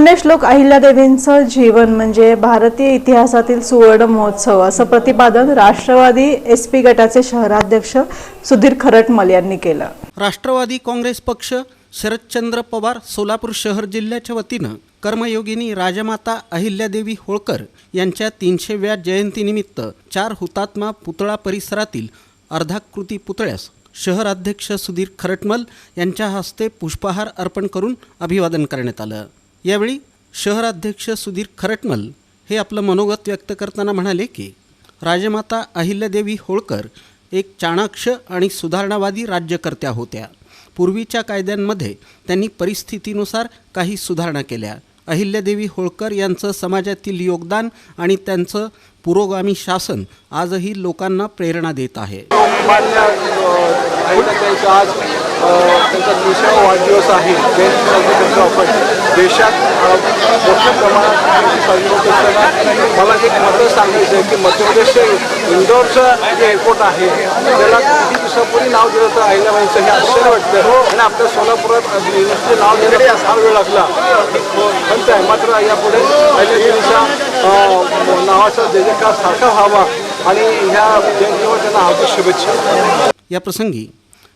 लोकमान्य श्लोक अहिल्यादेवींचं जीवन म्हणजे भारतीय इतिहासातील सुवर्ण महोत्सव असं प्रतिपादन राष्ट्रवादी एस पी गटाचे शहराध्यक्ष सुधीर खरटमल यांनी केलं. राष्ट्रवादी काँग्रेस पक्ष शरदचंद्र पवार सोलापूर शहर जिल्ह्याच्या वतीनं कर्मयोगिनी राजमाता अहिल्यादेवी होळकर यांच्या तीनशेव्या जयंतीनिमित्त चार हुतात्मा पुतळा परिसरातील अर्धाकृती पुतळ्यास शहराध्यक्ष सुधीर खरटमल यांच्या हस्ते पुष्पहार अर्पण करून अभिवादन करण्यात आलं. यावेळी शहराध्यक्ष सुधीर खरटमल हे आपलं मनोगत व्यक्त करताना म्हणाले की राजमाता अहिल्यादेवी होळकर एक चाणाक्ष आणि सुधारणावादी राज्यकर्त्या होत्या. पूर्वीच्या कायद्यांमध्ये त्यांनी परिस्थितीनुसार काही सुधारणा केल्या. अहिल्यादेवी होळकर यांचं समाजातील योगदान आणि त्यांचं पुरोगामी शासन आजही लोकांना प्रेरणा देत आहे. त्यांचा तीनशेवा वाढदिवस आहे. जयंती साजरी करतो आपण. देशात मोठ्या प्रमाणात साजरी होत असताना मला एक मतं सांगायचं आहे की मध्य प्रदेशचे इंदोरचं जे एअरपोर्ट आहे त्याला किती दिवसापूर्वी नाव दिलं तर अहिल्याबाईंचं हे आश्चर्य वाटतं. आणि आपल्या सोलापुरात नुसते नाव देण्याला फार वेळ लागला. पण आहे मात्र यापुढे अ, नावाचा जय जयकार सारखा व्हावा आणि ह्या जयंतीवर त्यांना हार्दिक शुभेच्छा. या प्रसंगी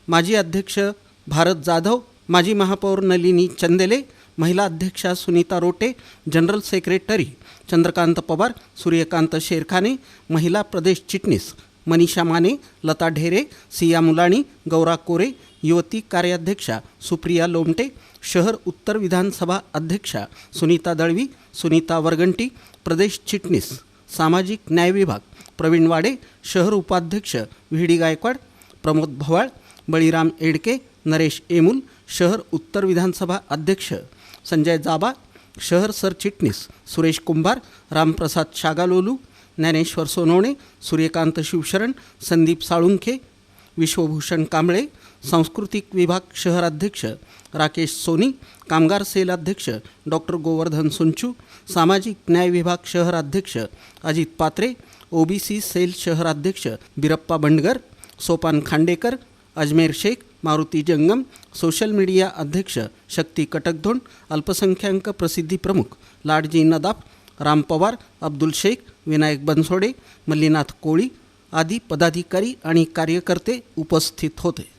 माजी अध्यक्ष भारत जाधव माजी महापौर नलिनी चंदेले महिला अध्यक्षा सुनीता रोटे जनरल सेक्रेटरी चंद्रकांत पवार सूर्यकांत शेरखाने महिला प्रदेश चिटणीस मनीषा माने लता ढेरे सिया मुलाणी गौरा कोरे युवती कार्याध्यक्षा सुप्रिया लोमटे शहर उत्तर विधानसभा अध्यक्षा सुनीता दळवी सुनीता वरगंटी प्रदेश चिटणीस सामाजिक न्याय विभाग प्रवीण वाडे शहर उपाध्यक्ष व्ही डी गायकवाड प्रमोद भवाळ बळीराम एडके नरेश एमुल शहर उत्तर विधानसभा अध्यक्ष संजय जाबा शहर सरचिटणीस सुरेश कुंभार रामप्रसाद शागालोलू ज्ञानेश्वर सोनवणे सूर्यकांत शिवशरण संदीप साळुंखे विश्वभूषण कांबळे सांस्कृतिक विभाग शहराध्यक्ष राकेश सोनी कामगार सेल अध्यक्ष डॉक्टर गोवर्धन सुंचू सामाजिक न्याय विभाग शहराध्यक्ष अजित पात्रे ओबीसी सेल शहराध्यक्ष बिरप्पा बंडगर सोपान खांडेकर अजमेर शेख मारुती जंगम सोशल मीडिया अध्यक्ष शक्ती कटकधोंड अल्पसंख्याक प्रसिद्धी प्रमुख लाडजी नदाफ राम पवार अब्दुल शेख विनायक बनसोडे मल्लीनाथ कोळी आदी पदाधिकारी आणि कार्यकर्ते उपस्थित होते.